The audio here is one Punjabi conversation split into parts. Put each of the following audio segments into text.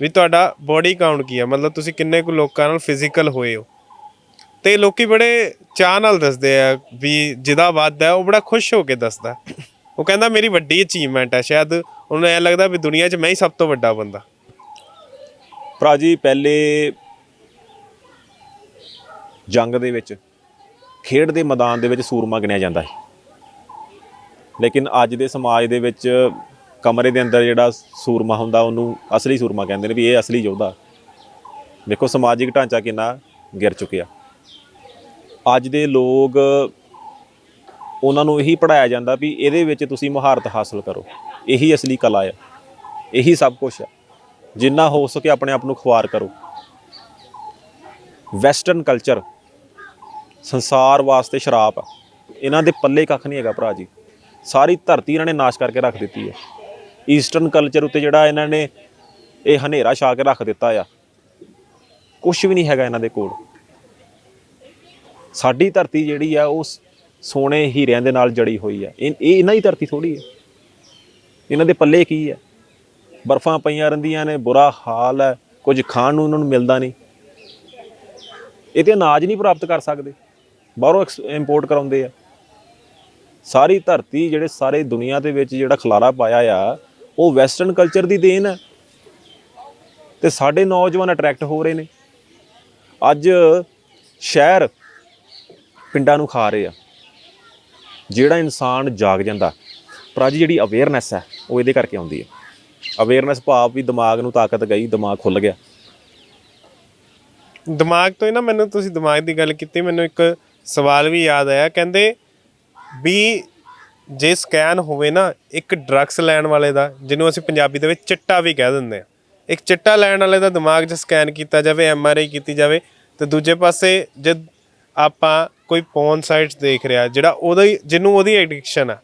ਵੀ ਤੁਹਾਡਾ ਬੋਡੀ ਕਾਊਂਟ ਕੀ ਹੈ ਮਤਲਬ ਤੁਸੀਂ ਕਿੰਨੇ ਕੁ ਲੋਕਾਂ ਨਾਲ ਫਿਜ਼ੀਕਲ ਹੋਏ ਹੋ? ਤੇ ਲੋਕੀ ਬੜੇ ਚਾਹ ਨਾਲ ਦੱਸਦੇ ਆ ਵੀ ਜਿਹਦਾ ਵੱਧ ਹੈ, ਉਹ ਬੜਾ ਖੁਸ਼ ਹੋ ਕੇ ਦੱਸਦਾ। ਉਹ ਕਹਿੰਦਾ, ਮੇਰੀ ਵੱਡੀ ਅਚੀਵਮੈਂਟ ਹੈ। ਸ਼ਾਇਦ ਉਹਨੂੰ ਐ ਲੱਗਦਾ ਵੀ ਦੁਨੀਆ 'ਚ ਮੈਂ ਹੀ ਸਭ ਤੋਂ ਵੱਡਾ ਬੰਦਾ। ਭਰਾ ਜੀ, ਪਹਿਲੇ ਜੰਗ ਦੇ ਵਿੱਚ, ਖੇਡ ਦੇ ਮੈਦਾਨ ਦੇ ਵਿੱਚ ਸੂਰਮਾ ਗਿਣਿਆ ਜਾਂਦਾ ਸੀ। ਲੇਕਿਨ ਅੱਜ ਦੇ ਸਮਾਜ ਦੇ ਵਿੱਚ ਕਮਰੇ ਦੇ ਅੰਦਰ ਜਿਹੜਾ ਸੂਰਮਾ ਹੁੰਦਾ, ਉਹਨੂੰ ਅਸਲੀ ਸੂਰਮਾ ਕਹਿੰਦੇ ਨੇ ਵੀ ਇਹ ਅਸਲੀ ਯੋਧਾ। ਦੇਖੋ, ਸਮਾਜਿਕ ਢਾਂਚਾ ਕਿੰਨਾ ਗਿਰ ਚੁੱਕਿਆ। ਅੱਜ ਦੇ ਲੋਕ ਉਹਨਾਂ ਨੂੰ ਇਹੀ ਪੜਾਇਆ ਜਾਂਦਾ ਵੀ ਇਹਦੇ ਵਿੱਚ ਤੁਸੀਂ ਮਹਾਰਤ ਹਾਸਲ ਕਰੋ। ਇਹੀ ਅਸਲੀ ਕਲਾ ਹੈ ਇਹੀ ਸਭ ਕੁਝ ਹੈ ਜਿੰਨਾ ਹੋ ਸਕੇ ਆਪਣੇ ਆਪ ਨੂੰ ਖੁਆਰ ਕਰੋ। ਵੈਸਟਰਨ ਕਲਚਰ ਸੰਸਾਰ ਵਾਸਤੇ ਸ਼ਰਾਪ ਆ। ਇਹਨਾਂ ਦੇ ਪੱਲੇ ਕੱਖ ਨਹੀਂ ਹੈਗਾ ਭਰਾ ਜੀ। ਸਾਰੀ ਧਰਤੀ ਇਹਨਾਂ ਨੇ ਨਾਸ਼ ਕਰਕੇ ਰੱਖ ਦਿੱਤੀ ਹੈ ਈਸਟਰਨ ਕਲਚਰ ਉੱਤੇ ਜਿਹੜਾ ਇਹਨਾਂ ਨੇ ਇਹ ਹਨੇਰਾ ਛਾ ਕੇ ਰੱਖ ਦਿੱਤਾ ਆ। ਕੁਝ ਵੀ ਨਹੀਂ ਹੈਗਾ ਇਹਨਾਂ ਦੇ ਕੋਲ। ਸਾਡੀ ਧਰਤੀ ਜਿਹੜੀ ਆ, ਉਹ ਸ- ਸੋਨੇ ਹੀਰਿਆਂ ਦੇ ਨਾਲ ਜੜੀ ਹੋਈ ਆ। ਇਹ ਇਹ ਇਹਨਾਂ ਦੀ ਧਰਤੀ ਥੋੜੀ ਹੈ ਇਹਨਾਂ ਦੇ ਪੱਲੇ ਕੀ ਹੈ ਬਰਫਾਂ ਪਈਆਂ ਰਹਿੰਦੀਆਂ ਨੇ, ਬੁਰਾ ਹਾਲ ਹੈ ਕੁਝ ਖਾਣ ਨੂੰ ਉਹਨਾਂ ਨੂੰ ਮਿਲਦਾ ਨਹੀਂ। ਇਹ ਤੇ ਅਨਾਜ ਨਹੀਂ ਪ੍ਰਾਪਤ ਕਰ ਸਕਦੇ। ਬਾਹਰੋਂ ਇੰਪੋਰਟ ਕਰਾਉਂਦੇ ਆ। ਸਾਰੀ ਧਰਤੀ ਜਿਹੜੇ ਸਾਰੇ ਦੁਨੀਆ ਦੇ ਵਿੱਚ ਜਿਹੜਾ ਖਲਾਰਾ ਪਾਇਆ ਆ ਉਹ ਵੈਸਟਰਨ ਕਲਚਰ ਦੀ ਦੇਣ ਹੈ। ਤੇ ਸਾਡੇ ਨੌਜਵਾਨ ਅਟਰੈਕਟ ਹੋ ਰਹੇ ਨੇ। ਅੱਜ ਸ਼ਹਿਰ ਪਿੰਡਾਂ ਨੂੰ ਖਾ ਰਹੇ ਆ। ਜਿਹੜਾ ਇਨਸਾਨ ਜਾਗ ਜਾਂਦਾ, ਪਰ ਅੱਜ ਜਿਹੜੀ ਅਵੇਅਰਨੈਸ ਹੈ, ਉਹ ਇਹਦੇ ਕਰਕੇ ਆਉਂਦੀ ਹੈ। ਅਵੇਅਰਨੈਸ ਭਾਵ ਵੀ ਦਿਮਾਗ ਨੂੰ ਤਾਕਤ ਗਈ, ਦਿਮਾਗ ਖੁੱਲ ਗਿਆ। ਦਿਮਾਗ ਤੋਂ ਹੀ ਨਾ ਮੈਨੂੰ ਤੁਸੀਂ ਦਿਮਾਗ ਦੀ ਗੱਲ ਕੀਤੀ, ਮੈਨੂੰ ਇੱਕ ਸਵਾਲ ਵੀ ਯਾਦ ਆਇਆ। ਕਹਿੰਦੇ ਵੀ ਜੇ ਸਕੈਨ ਹੋਵੇ ਨਾ, ਇੱਕ ਡਰੱਗਸ ਲੈਣ ਵਾਲੇ ਦਾ, ਜਿਹਨੂੰ ਅਸੀਂ ਪੰਜਾਬੀ ਦੇ ਵਿੱਚ ਚਿੱਟਾ ਵੀ ਕਹਿ ਦਿੰਦੇ ਆ ਇੱਕ ਚਿੱਟਾ ਲੈਣ ਵਾਲੇ ਦਾ ਦਿਮਾਗ 'ਚ ਸਕੈਨ ਕੀਤਾ ਜਾਵੇ, ਐਮ ਆਰ ਆਈ ਕੀਤੀ ਜਾਵੇ, ਤੇ ਦੂਜੇ ਪਾਸੇ ਜਦ ਆਪਾਂ ਕੋਈ ਪੌਨ ਸਾਈਟਸ ਦੇਖ ਰਿਹਾ, ਜਿਹੜਾ ਉਹਦਾ ਜਿਹਨੂੰ ਉਹਦੀ ਐਡਿਕਸ਼ਨ ਆ,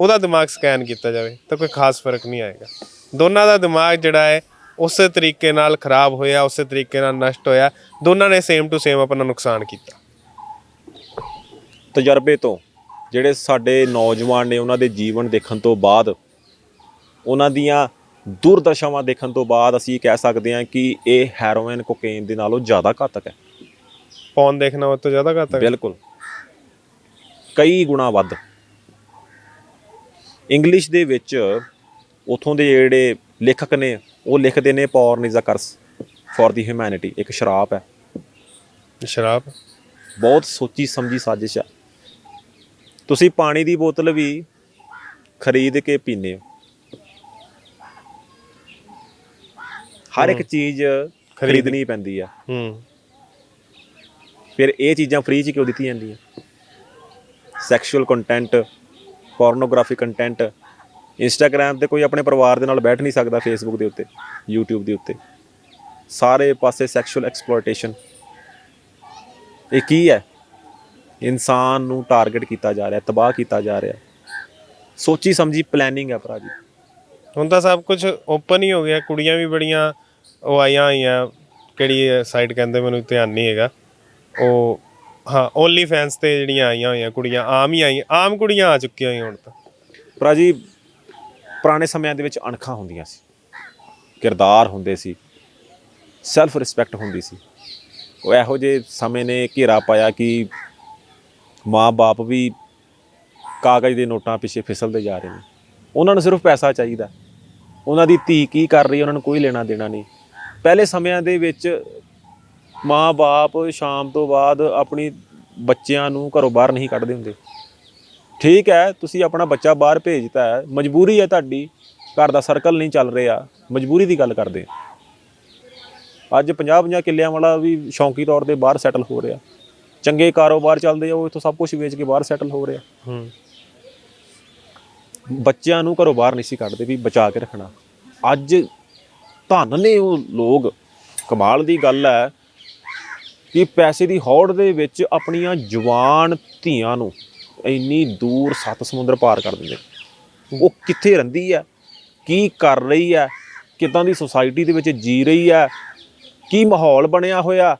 ਉਹਦਾ ਦਿਮਾਗ ਸਕੈਨ ਕੀਤਾ ਜਾਵੇ, ਤਾਂ ਕੋਈ ਖਾਸ ਫ਼ਰਕ ਨਹੀਂ ਆਏਗਾ। ਦੋਨਾਂ ਦਾ ਦਿਮਾਗ ਜਿਹੜਾ ਹੈ, ਉਸੇ ਤਰੀਕੇ ਨਾਲ ਖਰਾਬ ਹੋਇਆ, ਉਸੇ ਤਰੀਕੇ ਨਾਲ ਨਸ਼ਟ ਹੋਇਆ, ਦੋਨਾਂ ਨੇ ਸੇਮ ਟੂ ਸੇਮ ਆਪਣਾ ਨੁਕਸਾਨ ਕੀਤਾ। ਤਜਰਬੇ ਤੋਂ ਜਿਹੜੇ ਸਾਡੇ ਨੌਜਵਾਨ ਨੇ ਉਹਨਾਂ ਦੇ ਜੀਵਨ ਦੇਖਣ ਤੋਂ ਬਾਅਦ ਉਹਨਾਂ ਦੀਆਂ ਦੁਰਦਸ਼ਾਵਾਂ ਦੇਖਣ ਤੋਂ ਬਾਅਦ ਅਸੀਂ ਕਹਿ ਸਕਦੇ ਹਾਂ ਕਿ ਇਹ ਹੈਰੋਇਨ ਕੋਕੇਨ ਦੇ ਨਾਲੋਂ ਜ਼ਿਆਦਾ ਘਾਤਕ ਹੈ। ਪੌਨ ਦੇਖਣਾ ਉਹ ਤੋਂ ਜ਼ਿਆਦਾ ਘਾਤਕ ਹੈ। ਬਿਲਕੁਲ। ਕਈ ਗੁਣਾ ਵੱਧ। ਇੰਗਲਿਸ਼ ਦੇ ਵਿੱਚ ਉਥੋਂ ਦੇ ਜਿਹੜੇ ਲੇਖਕ ਨੇ ਉਹ ਲਿਖਦੇ ਨੇ porn is a curse for the humanity ਇੱਕ ਸ਼ਰਾਪ ਹੈ। ਸ਼ਰਾਬ ਬਹੁਤ ਸੋਚੀ ਸਮਝੀ ਸਾਜ਼ਿਸ਼ ਹੈ। ਤੁਸੀਂ ਪਾਣੀ ਦੀ ਬੋਤਲ ਵੀ ਖਰੀਦ ਕੇ ਪੀਂਦੇ ਹੋ। ਹਰ ਇੱਕ ਚੀਜ਼ ਖਰੀਦਣੀ। ਪੈਂਦੀ ਆ। ਹੂੰ। ਫਿਰ ਇਹ ਚੀਜ਼ਾਂ ਫ੍ਰੀ ਚ ਕਿਉਂ ਦਿੱਤੀਆਂ ਜਾਂਦੀਆਂ? Sexual content pornography content Instagram ਤੇ ਕੋਈ ਆਪਣੇ ਪਰਿਵਾਰ ਦੇ ਨਾਲ ਬੈਠ ਨਹੀਂ ਸਕਦਾ ਫੇਸਬੁੱਕ ਦੇ ਉੱਤੇ YouTube ਦੇ ਉੱਤੇ। ਸਾਰੇ ਪਾਸੇ ਸੈਕਸ਼ੂਅਲ ਐਕਸਪਲੋਇਟੇਸ਼ਨ ਇਹ ਕੀ ਹੈ? ਇਨਸਾਨ ਨੂੰ ਟਾਰਗੇਟ ਕੀਤਾ ਜਾ ਰਿਹਾ ਤਬਾਹ ਕੀਤਾ ਜਾ ਰਿਹਾ। ਸੋਚੀ ਸਮਝੀ ਪਲੈਨਿੰਗ ਹੈ ਭਰਾ ਜੀ। ਹੁਣ ਤਾਂ ਸਭ ਕੁਝ ਓਪਨ ਹੀ ਹੋ ਗਿਆ ਕੁੜੀਆਂ ਵੀ ਬੜੀਆਂ ਉਹ ਆਈਆਂ ਹੋਈਆਂ ਕਿਹੜੀ ਸਾਈਟ ਕਹਿੰਦੇ ਮੈਨੂੰ ਧਿਆਨ ਨਹੀਂ ਹੈਗਾ। ਉਹ ਹਾਂ ਓਨਲੀ ਫੈਨਸ ਤੇ ਜਿਹੜੀਆਂ ਆਈਆਂ ਹੋਈਆਂ ਕੁੜੀਆਂ ਆਮ ਹੀ ਆਈਆਂ ਆਮ ਕੁੜੀਆਂ ਆ ਚੁੱਕੀਆਂ ਹੋਈਆਂ ਹੁਣ ਤਾਂ। ਭਰਾ ਜੀ ਪੁਰਾਣੇ ਸਮਿਆਂ ਦੇ ਵਿੱਚ ਅਣਖਾਂ ਹੁੰਦੀਆਂ ਸੀ ਕਿਰਦਾਰ ਹੁੰਦੇ ਸੀ ਸੈਲਫ ਰਿਸਪੈਕਟ ਹੁੰਦੀ ਸੀ। ਉਹ ਇਹੋ ਜਿਹੇ ਸਮੇਂ ਨੇ ਘੇਰਾ ਪਾਇਆ ਕਿ ਮਾਂ-ਬਾਪ ਵੀ ਕਾਗਜ਼ ਦੇ ਨੋਟਾਂ ਪਿੱਛੇ ਫਿਸਲਦੇ ਜਾ ਰਹੇ ਨੇ। ਉਹਨਾਂ ਨੂੰ ਸਿਰਫ ਪੈਸਾ ਚਾਹੀਦਾ। ਉਹਨਾਂ ਦੀ ਧੀ ਕੀ ਕਰ ਰਹੀ ਉਹਨਾਂ ਨੂੰ ਕੋਈ ਲੈਣਾ ਦੇਣਾ ਨਹੀਂ। ਪਹਿਲੇ ਸਮਿਆਂ ਦੇ ਵਿੱਚ ਮਾਂ-ਬਾਪ ਸ਼ਾਮ ਤੋਂ ਬਾਅਦ ਆਪਣੀ ਬੱਚਿਆਂ ਨੂੰ ਘਰੋਂ ਬਾਹਰ ਨਹੀਂ ਕੱਢਦੇ ਹੁੰਦੇ। ਠੀਕ ਹੈ, ਤੁਸੀਂ ਆਪਣਾ ਬੱਚਾ ਬਾਹਰ ਭੇਜਤਾ ਹੈ, ਮਜਬੂਰੀ ਹੈ ਤੁਹਾਡੀ, ਘਰ ਦਾ ਸਰਕਲ ਨਹੀਂ ਚੱਲ ਰਿਹਾ, ਮਜਬੂਰੀ ਦੀ ਗੱਲ ਕਰਦੇ ਅੱਜ 50-50 ਕਿੱਲਿਆਂ ਵਾਲਾ ਵੀ ਸ਼ੌਂਕੀ ਤੌਰ ਤੇ ਬਾਹਰ ਸੈਟਲ ਹੋ ਰਿਹਾ। ਚੰਗੇ ਕਾਰੋਬਾਰ ਚੱਲਦੇ ਆ ਉਹ ਇਥੋਂ ਸਭ ਕੁਝ ਵੇਚ ਕੇ ਬਾਹਰ ਸੈਟਲ ਹੋ ਰਿਹਾ। ਹੂੰ। ਬੱਚਿਆਂ ਨੂੰ ਘਰੋਂ ਬਾਹਰ ਨਹੀਂ ਸੀ ਕੱਢਦੇ ਵੀ ਬਚਾ ਕੇ ਰੱਖਣਾ। ਅੱਜ ਧਨ ਨੇ ਉਹ ਲੋਕ। ਕਮਾਲ ਦੀ ਗੱਲ ਹੈ ਕਿ ਪੈਸੇ ਦੀ ਹੌੜ ਦੇ ਵਿੱਚ ਆਪਣੀਆਂ ਜਵਾਨ ਧੀਆਂ ਨੂੰ ਇੰਨੀ ਦੂਰ ਸੱਤ ਸਮੁੰਦਰ ਪਾਰ ਕਰ ਦਿੰਦੇ। ਉਹ ਕਿੱਥੇ ਰਹਿੰਦੀ ਹੈ? ਕੀ ਕਰ ਰਹੀ ਹੈ? ਕਿਦਾਂ ਦੀ ਸੁਸਾਇਟੀ ਦੇ ਵਿੱਚ ਜੀ ਰਹੀ ਹੈ? ਕੀ ਮਾਹੌਲ ਬਣਿਆ ਹੋਇਆ?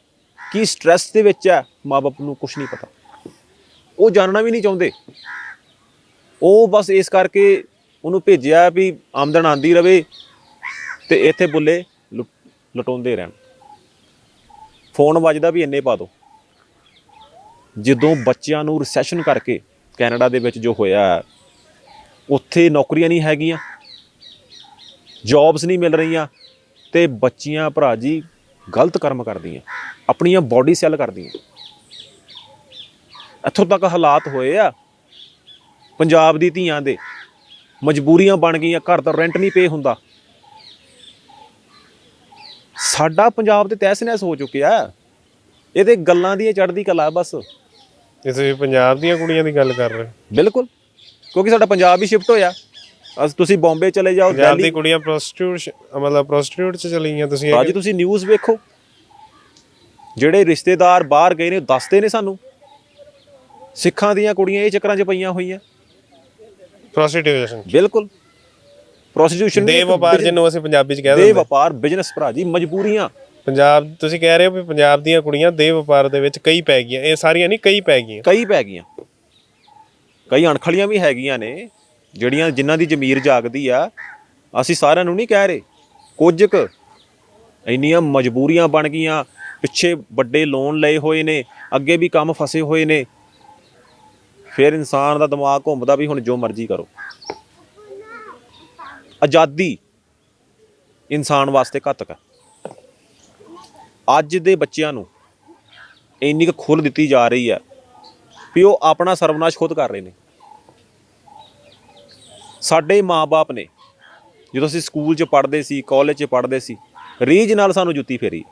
ਕੀ ਸਟ੍ਰੈਸ ਦੇ ਵਿੱਚ ਹੈ ਮਾਪੇ ਨੂੰ ਕੁਝ ਨਹੀਂ ਪਤਾ। ਉਹ ਜਾਣਨਾ ਵੀ ਨਹੀਂ ਚਾਹੁੰਦੇ। ਉਹ ਬਸ ਇਸ ਕਰਕੇ ਉਹਨੂੰ ਭੇਜਿਆ ਵੀ ਆਮਦਨ ਆਂਦੀ ਰਵੇ ਤੇ ਇੱਥੇ ਬੁੱਲੇ ਲੁ- ਲਟਾਉਂਦੇ ਰਹਿਣ। ਫੋਨ ਵੱਜਦਾ ਵੀ ਇੰਨੇ ਪਾ ਦਿਓ ਜਦੋਂ ਬੱਚਿਆਂ ਨੂੰ ਰਿਸੈਸ਼ਨ ਕਰਕੇ ਕੈਨੇਡਾ ਦੇ ਵਿੱਚ ਜੋ ਹੋਇਆ, ਉੱਥੇ ਨੌਕਰੀਆਂ ਨਹੀਂ ਹੈਗੀਆਂ ਜੌਬਸ ਨਹੀਂ ਮਿਲ ਰਹੀਆਂ ਤੇ ਬੱਚੀਆਂ, ਭਰਾ ਜੀ ਗਲਤ ਕਰਮ ਕਰਦੀਆਂ ਆਪਣੀਆਂ ਬਾਡੀ ਸੈੱਲ ਕਰਦੀਆਂ। ਇੱਥੋਂ ਤੱਕ ਹਾਲਾਤ ਹੋਏ ਆ ਪੰਜਾਬ ਦੀ ਧੀਆਂ ਦੇ ਮਜਬੂਰੀਆਂ ਬਣ ਗਈਆਂ ਘਰ ਦਾ ਰੈਂਟ ਨਹੀਂ ਪੇ ਹੁੰਦਾ। ਸਾਡਾ ਪੰਜਾਬ ਤੇ ਤਹਿਸ ਨਹਿਸ ਹੋ ਚੁੱਕਿਆ। ਇਹ ਤੇ ਗੱਲਾਂ ਦੀਆਂ ਚੜ੍ਹਦੀ ਕਲਾ ਬਸ। ਜੇ ਤੁਸੀਂ ਪੰਜਾਬ ਦੀਆਂ ਕੁੜੀਆਂ ਦੀ ਗੱਲ ਕਰ ਰਹੇ ਬਿਲਕੁਲ ਕਿਉਂਕਿ ਸਾਡਾ ਪੰਜਾਬ ਹੀ ਸ਼ਿਫਟ ਹੋਇਆ। ਅਸ ਤੁਸੀਂ ਬੰਬੇ ਚਲੇ ਜਾਓ ਪੰਜਾਬ ਦੀ ਦਿੱਲੀ ਕੁੜੀਆਂ ਪ੍ਰੋਸਟੀਟਿਊਟ ਮਤਲਬ ਪ੍ਰੋਸਟੀਟਿਊਟ ਚ ਚਲੀ ਗਈਆਂ ਤੁਸੀਂ ਅੱਜ ਤੁਸੀਂ ਨਿਊਜ਼ ਵੇਖੋ। ਜਿਹੜੇ ਰਿਸ਼ਤੇਦਾਰ ਬਾਹਰ ਗਏ ਨੇ ਦੱਸਦੇ ਨੇ ਸਾਨੂੰ। ਸਿੱਖਾਂ ਦੀਆਂ ਕੁੜੀਆਂ ਇਹ ਚੱਕਰਾਂ 'ਚ ਪਈਆਂ ਹੋਈਆਂ। ਪ੍ਰੋਸਟੀਟਿਊਸ਼ਨ ਬਿਲਕੁਲ। ਪ੍ਰੋਸਟੀਟਿਊਸ਼ਨ ਦੇ ਵਪਾਰ ਜਿਹਨੂੰ ਅਸੀਂ ਪੰਜਾਬੀ ਚ ਕਹਿ ਦੇ ਦਿੰਦੇ ਵਪਾਰ ਬਿਜ਼ਨਸ ਭਰਾ ਜੀ ਮਜਬੂਰੀਆਂ। ਪੰਜਾਬ ਤੁਸੀਂ ਕਹਿ ਰਹੇ ਹੋ ਵੀ ਪੰਜਾਬ ਦੀਆਂ ਕੁੜੀਆਂ ਦੇ ਵਪਾਰ ਦੇ ਵਿੱਚ ਕਈ ਪੈ ਗਈਆਂ। ਇਹ ਸਾਰੀਆਂ ਨਹੀਂ ਕਈ ਪੈ ਗਈਆਂ। ਕਈ ਪੈ ਗਈਆਂ। ਕਈ ਅਣਖਲੀਆਂ ਵੀ ਹੈਗੀਆਂ ਨੇ। ਜਿਹੜੀਆਂ ਜਿਨ੍ਹਾਂ ਦੀ ਜ਼ਮੀਰ ਜਾਗਦੀ ਆ, ਅਸੀਂ ਸਾਰਿਆਂ ਨੂੰ ਨਹੀਂ ਕਹਿ ਰਹੇ। ਕੁਝ ਕੁ ਇੰਨੀਆਂ ਮਜਬੂਰੀਆਂ ਬਣ ਗਈਆਂ, ਪਿੱਛੇ ਵੱਡੇ ਲੋਨ ਲਏ ਹੋਏ ਨੇ, ਅੱਗੇ ਵੀ ਕੰਮ ਫਸੇ ਹੋਏ ਨੇ। ਫਿਰ ਇਨਸਾਨ ਦਾ ਦਿਮਾਗ ਘੁੰਮਦਾ ਵੀ ਹੁਣ ਜੋ ਮਰਜ਼ੀ ਕਰੋ। ਆਜ਼ਾਦੀ ਇਨਸਾਨ ਵਾਸਤੇ ਘਾਤਕ ਹੈ ਅੱਜ ਦੇ ਬੱਚਿਆਂ ਨੂੰ ਇੰਨੀ ਕੁ ਖੁੱਲ੍ਹ ਦਿੱਤੀ ਜਾ ਰਹੀ ਹੈ ਵੀ ਉਹ ਆਪਣਾ ਸਰਵਨਾਸ਼ ਖੁਦ ਕਰ ਰਹੇ ਨੇ। ਸਾਡੇ ਮਾਪੇ ਨੇ ਜਦੋਂ ਅਸੀਂ ਸਕੂਲ 'ਚ ਪੜ੍ਹਦੇ ਸੀ ਕਾਲਜ 'ਚ ਪੜ੍ਹਦੇ ਸੀ ਰੀਝ ਨਾਲ ਸਾਨੂੰ ਜੁੱਤੀ ਫੇਰੀ।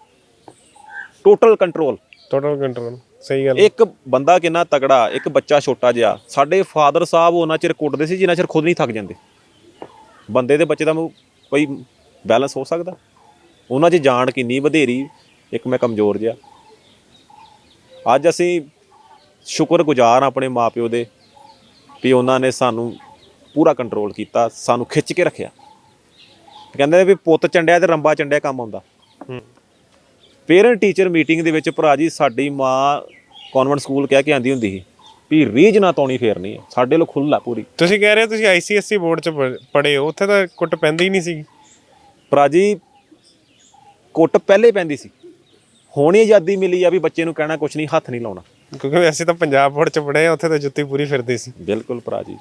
ਟੋਟਲ ਕੰਟਰੋਲ ਟੋਟਲ ਕੰਟਰੋਲ ਸਹੀ ਗੱਲ ਇੱਕ ਬੰਦਾ ਕਿੰਨਾ ਤਗੜਾ ਇੱਕ ਬੱਚਾ ਛੋਟਾ ਜਿਹਾ ਸਾਡੇ ਫਾਦਰ ਸਾਹਿਬ ਉਹਨਾਂ ਚਿਰ ਕੁੱਟਦੇ ਸੀ ਜਿੰਨਾ ਚਿਰ ਖੁਦ ਨਹੀਂ ਥੱਕ ਜਾਂਦੇ। ਬੰਦੇ ਦੇ ਬੱਚੇ ਦਾ ਕੋਈ ਬੈਲੈਂਸ ਹੋ ਸਕਦਾ। ਉਹਨਾਂ 'ਚ ਜਾਣ ਕਿੰਨੀ ਵਧੇਰੀ ਇੱਕ ਮੈਂ ਕਮਜ਼ੋਰ ਜਿਹਾ। ਅੱਜ ਅਸੀਂ ਸ਼ੁਕਰਗੁਜ਼ਾਰ ਆਪਣੇ ਮਾਪਿਓ ਦੇ ਵੀ ਉਹਨਾਂ ਨੇ ਸਾਨੂੰ ਪੂਰਾ ਕੰਟਰੋਲ ਕੀਤਾ ਸਾਨੂੰ ਖਿੱਚ ਕੇ ਰੱਖਿਆ। ਕਹਿੰਦੇ ਨੇ ਵੀ ਪੁੱਤ ਚੰਡਿਆ ਤੇ ਰੰਬਾ ਚੰਡਿਆ ਕੰਮ ਆਉਂਦਾ। ਪੇਰੈਂਟ ਟੀਚਰ ਮੀਟਿੰਗ ਦੇ ਵਿੱਚ ਭਰਾ ਜੀ ਸਾਡੀ ਮਾਂ ਕਨਵੈਂਟ ਸਕੂਲ ਕਹਿ ਕੇ ਆਂਦੀ ਹੁੰਦੀ ਸੀ ਵੀ ਰੀਝ ਨਾ ਤੌਣੀ ਫੇਰਨੀ ਹੈ ਸਾਡੇ ਲੋ ਖੁੱਲ੍ਹਾ ਪੂਰੀ। ਤੁਸੀਂ ਕਹਿ ਰਹੇ ਹੋ ਤੁਸੀਂ ਆਈਸੀਐਸਸੀ ਬੋਰਡ ਚ ਪੜ੍ਹ- ਹੋ ਉੱਥੇ ਤਾਂ ਕੁੱਟ ਪੈਂਦੀ ਹੀ ਨਹੀਂ ਸੀ ਭਰਾ ਜੀ ਕੁੱਟ ਪਹਿਲੇ ਪੈਂਦੀ ਸੀ। ਹੁਣ ਆਜ਼ਾਦੀ ਮਿਲੀ ਆ ਵੀ ਬੱਚੇ ਨੂੰ ਕਹਿਣਾ ਕੁਛ ਨਹੀਂ ਹੱਥ ਨਹੀਂ ਲਾਉਣਾ। ਕਿਉਂਕਿ ਵੈਸੇ ਤਾਂ ਪੰਜਾਬ ਬੋਰਡ ਚ ਪੜ੍ਹੇ ਆ ਉੱਥੇ ਤਾਂ ਜੁੱਤੀ ਪੂਰੀ ਫਿਰਦੀ ਸੀ। ਬਿਲਕੁਲ ਭਰਾ ਜੀ।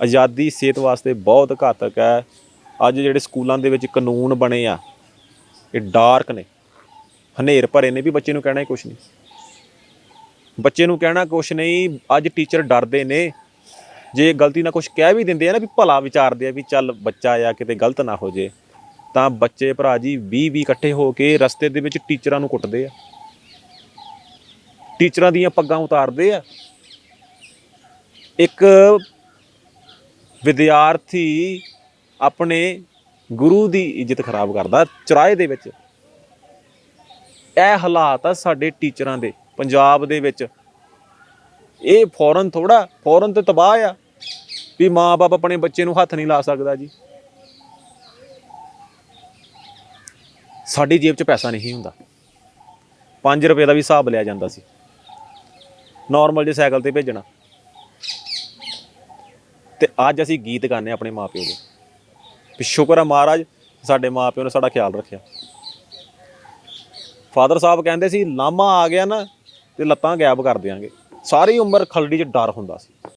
ਆਜ਼ਾਦੀ ਸਿਹਤ ਵਾਸਤੇ ਬਹੁਤ ਘਾਤਕ ਹੈ। ਅੱਜ ਜਿਹੜੇ ਸਕੂਲਾਂ ਦੇ ਵਿੱਚ ਕਾਨੂੰਨ ਬਣੇ ਆ, ਇਹ ਡਾਰਕ ਨੇ। ਹਨੇਰ ਭਰੇ ਨੇ ਵੀ ਬੱਚੇ ਨੂੰ ਕਹਿਣਾ ਹੀ ਕੁਛ ਨਹੀਂ। ਬੱਚੇ ਨੂੰ ਕਹਿਣਾ ਕੁਛ ਨਹੀਂ, ਅੱਜ ਟੀਚਰ ਡਰਦੇ ਨੇ। ਜੇ ਗਲਤੀ ਨਾਲ ਕੁਛ ਕਹਿ ਵੀ ਦਿੰਦੇ ਆ ਨਾ ਵੀ ਭਲਾ ਵਿਚਾਰਦੇ ਆ ਵੀ ਚੱਲ ਬੱਚਾ ਆ, ਕਿਤੇ ਗਲਤ ਨਾ ਹੋ ਜੇ, ਤਾਂ ਬੱਚੇ ਭਰਾ ਜੀ 20 20 ਇਕੱਠੇ ਹੋ ਕੇ ਰਸਤੇ ਦੇ ਵਿੱਚ ਟੀਚਰਾਂ ਨੂੰ ਕੁੱਟਦੇ ਆ। ਟੀਚਰਾਂ ਦੀਆਂ ਪੱਗਾਂ ਉਤਾਰਦੇ ਆ। ਇੱਕ ਵਿਦਿਆਰਥੀ ਆਪਣੇ ਗੁਰੂ ਦੀ ਇੱਜ਼ਤ ਖਰਾਬ ਕਰਦਾ ਚੁਰਾਹੇ ਦੇ ਵਿੱਚ। ਇਹ ਹਾਲਾਤ ਆ ਸਾਡੇ ਟੀਚਰਾਂ ਦੇ, ਪੰਜਾਬ ਦੇ ਵਿੱਚ। ਇਹ ਫੌਰਨ ਥੋੜਾ ਫੌਰਨ ਤੇ ਤਬਾਹ ਆ ਵੀ ਮਾਂ-ਬਾਪ ਆਪਣੇ ਬੱਚੇ ਨੂੰ ਹੱਥ ਨਹੀਂ ਲਾ ਸਕਦਾ ਜੀ। ਸਾਡੀ ਜੇਬ 'ਚ ਪੈਸਾ ਨਹੀਂ ਹੁੰਦਾ। 5 ਰੁਪਏ ਦਾ ਵੀ ਹਿਸਾਬ ਲਿਆ ਜਾਂਦਾ ਸੀ। ਨਾਰਮਲ ਜੇ ਸਾਈਕਲ ਤੇ ਭੇਜਣਾ। ਤੇ ਅੱਜ ਅਸੀਂ ਗੀਤ ਗਾਉਂਦੇ ਹਾਂ ਆਪਣੇ ਮਾਪਿਓ ਦੇ। ਵੀ ਸ਼ੁਕਰ ਹੈ ਮਹਾਰਾਜ, ਸਾਡੇ ਮਾਪਿਓ ਨੇ ਸਾਡਾ ਖਿਆਲ ਰੱਖਿਆ। ਫਾਦਰ ਸਾਹਿਬ ਕਹਿੰਦੇ ਸੀ, ਲਾਮਾ ਆ ਗਿਆ ਨਾ ਤੇ ਲੱਤਾਂ ਗਾਇਬ ਕਰ ਦਿਆਂਗੇ। ਸਾਰੀ ਉਮਰ ਖਲੜੀ 'ਚ ਡਰ ਹੁੰਦਾ ਸੀ।